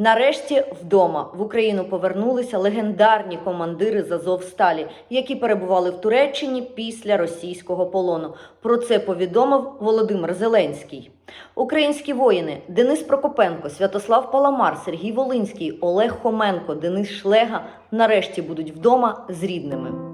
Нарешті вдома в Україну повернулися легендарні командири з Азовсталі, які перебували в Туреччині після російського полону. Про це повідомив Володимир Зеленський. Українські воїни Денис Прокопенко, Святослав Паламар, Сергій Волинський, Олег Хоменко, Денис Шлега нарешті будуть вдома з рідними.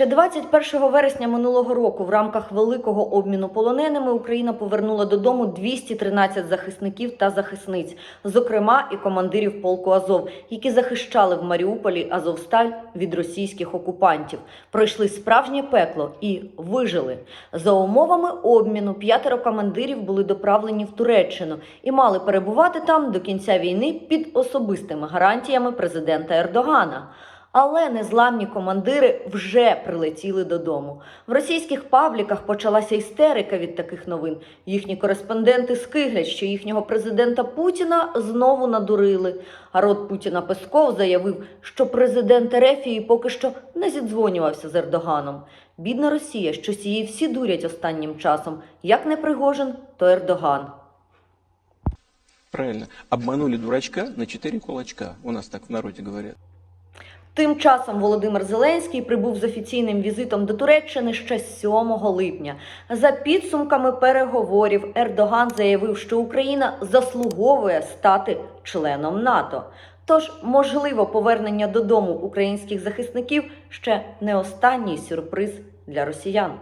Ще 21 вересня минулого року в рамках великого обміну полоненими Україна повернула додому 213 захисників та захисниць, зокрема і командирів полку Азов, які захищали в Маріуполі Азовсталь від російських окупантів, пройшли справжнє пекло і вижили. За умовами обміну п'ятеро командирів були доправлені в Туреччину і мали перебувати там до кінця війни під особистими гарантіями президента Ердогана. Але незламні командири вже прилетіли додому. В російських пабліках почалася істерика від таких новин. Їхні кореспонденти скиглять, що їхнього президента Путіна знову надурили. А рот Путіна Песков заявив, що президент Ерефії поки що не зідзвонювався з Ердоганом. Бідна Росія, що її всі дурять останнім часом. Як не Пригожин, то Ердоган. Правильно. Обманули дурачка на четыре кулачка. У нас так в народе говорят. Тим часом Володимир Зеленський прибув з офіційним візитом до Туреччини ще 7 липня. За підсумками переговорів Ердоган заявив, що Україна заслуговує стати членом НАТО. Тож, можливо, повернення додому українських захисників ще не останній сюрприз для росіян.